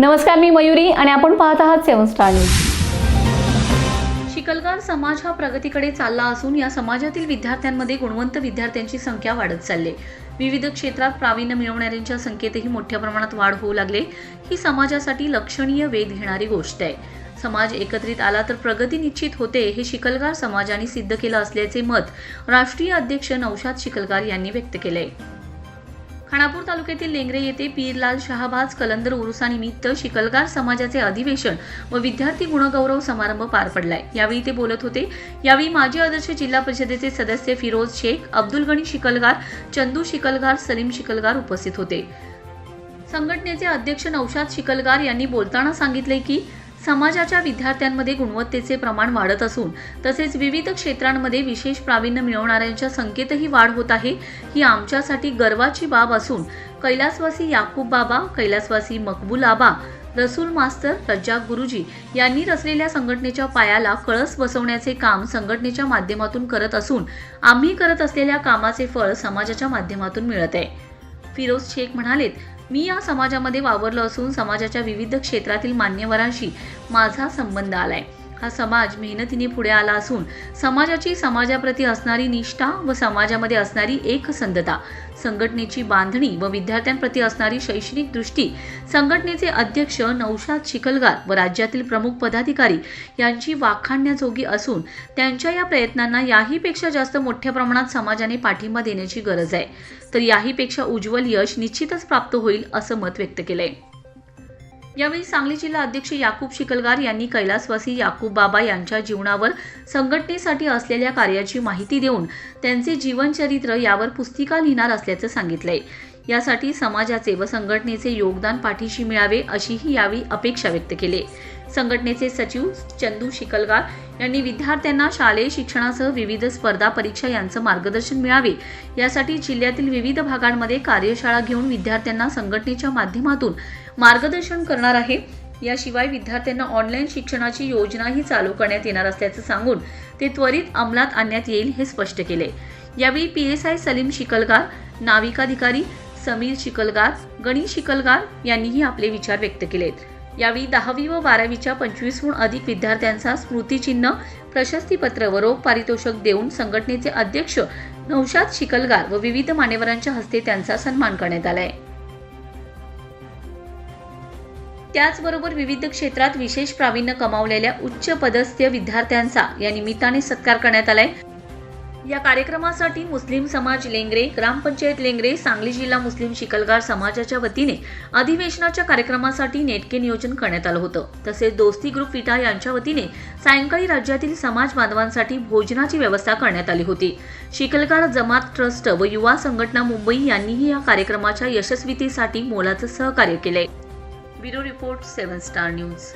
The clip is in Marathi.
नमस्कार मी मयुरी आणि आपण पाहत आहात सेवन स्टार न्यूज. चिकलगार समाज हा प्रगतीकडे चालला असून या समाजातील विद्यार्थ्यांमध्ये गुणवंत विद्यार्थ्यांची संख्या वाढत चालली. विविध क्षेत्रात प्रावीण्य मिळवणाऱ्यांच्या संख्येतही मोठ्या प्रमाणात वाढ होऊ लागले. ही समाजासाठी लक्षणीय वेध घेणारी गोष्ट आहे. समाज एकत्रित आला तर प्रगती निश्चित होते हे शिकलगार समाजाने सिद्ध केलं असल्याचे मत राष्ट्रीय अध्यक्ष नौशाद शिकलगार यांनी व्यक्त केले खानापूर तालुक्यातील लेंगरे येथे पीरलाल शहाबाज कलंदर उरुसानिमित्त शिकलगार समाजाचे अधिवेशन व विद्यार्थी गुणगौरव समारंभ पार पडलाय. यावेळी ते बोलत होते यावेळी माजी आदर्श जिल्हा परिषदेचे सदस्य फिरोज शेख अब्दुल गणी शिकलगार चंदू शिकलगार सलीम शिकलगार उपस्थित होते. संघटनेचे अध्यक्ष नौशाद शिकलगार यांनी बोलताना सांगितले की समाजाच्या विद्यार्थ्यांमध्ये गुणवत्तेचे प्रमाण वाढत असून तसेच विविध क्षेत्रांमध्ये विशेष प्रावीण्य मिळवणाऱ्यांच्या संख्येतही वाढ होत आहे. ही आमच्यासाठी गर्वाची बाब असून कैलासवासी याकूब बाबा कैलासवासी मकबूल आबा रसूल मास्तर रज्जाक गुरुजी यांनी रचलेल्या संघटनेच्या पायाला कळस बसवण्याचे काम संघटनेच्या माध्यमातून करत असून आम्ही करत असलेल्या कामाचे फळ समाजाच्या माध्यमातून मिळत आहे. फिरोज शेख म्हणालेत मी या समाजामध्ये वावरलो असून समाजाच्या विविध क्षेत्रातील मान्यवरांशी माझा संबंध आलाय. हा समाज मेहनतीने पुढे आला असून समाजाची समाजाप्रती असणारी निष्ठा व समाजामध्ये असणारी एकसंधता संघटनेची बांधणी व विद्यार्थ्यांप्रती असणारी शैक्षणिक दृष्टी संघटनेचे अध्यक्ष नौशाद शिकलगार व राज्यातील प्रमुख पदाधिकारी यांची वाखाणण्याजोगी असून त्यांच्या या प्रयत्नांना याहीपेक्षा जास्त मोठ्या प्रमाणात समाजाने पाठिंबा देण्याची गरज आहे. तर याहीपेक्षा उज्ज्वल यश निश्चितच प्राप्त होईल असं मत व्यक्त केलं आहे यावेळी सांगली जिल्हा अध्यक्ष याकूब शिकलगार यांनी कैलासवासी याकूब बाबा यांच्या जीवनावर संघटनेसाठी असलेल्या कार्याची माहिती देऊन त्यांचे जीवनचरित्र यावर पुस्तिका लिहिणार असल्याचं सांगितलंय. यासाठी समाजाचे व संघटनेचे योगदान पाठीशी मिळावे अशीही यावेळी अपेक्षा व्यक्त केली. संघटनेचे सचिव चंदू शिकलगार यांनी विद्यार्थ्यांना शालेय शिक्षणासह विविध स्पर्धा परीक्षा यांचं मार्गदर्शन मिळावे. यासाठी जिल्ह्यातील विविध भागांमध्ये कार्यशाळा घेऊन विद्यार्थ्यांना संघटनेच्या माध्यमातून मार्गदर्शन करणार आहे. याशिवाय विद्यार्थ्यांना ऑनलाईन शिक्षणाची योजनाही चालू करण्यात येणार असल्याचं सांगून ते त्वरित अंमलात आणण्यात येईल हे स्पष्ट केले. यावेळी P S I Salim Shikalgar नाविकाधिकारी Sameer Shikalgar Ganesh Shikalgar यांनीही आपले विचार व्यक्त केलेत. यावेळी दहावी व बारावीच्या पंचवीसहून अधिक विद्यार्थ्यांचा स्मृतिचिन्ह प्रशस्तीपत्र व रोख पारितोषिक देऊन संघटनेचे अध्यक्ष नौशाद शिकलगार व विविध मान्यवरांच्या हस्ते त्यांचा सन्मान करण्यात आलाय. त्याचबरोबर विविध क्षेत्रात विशेष प्रावीण्य कमावलेल्या उच्च पदस्थ विद्यार्थ्यांचा या निमित्ताने सत्कार करण्यात आलाय. या कार्यक्रमासाठी मुस्लिम समाज लेंगरे ग्रामपंचायत लेंगरे सांगली जिल्हा मुस्लिम शिकलगार समाजाच्या वतीने अधिवेशनाच्या कार्यक्रमासाठी नेटके नियोजन करण्यात आलं होतं. तसेच दोस्ती ग्रुप विटा यांच्या वतीने सायंकाळी राज्यातील समाज बांधवांसाठी भोजनाची व्यवस्था करण्यात आली होती. शिकलगार जमात ट्रस्ट व युवा संघटना मुंबई यांनीही या कार्यक्रमाच्या यशस्वीतेसाठी मोलाचं सहकार्य केलंय. Bureau report seven star news.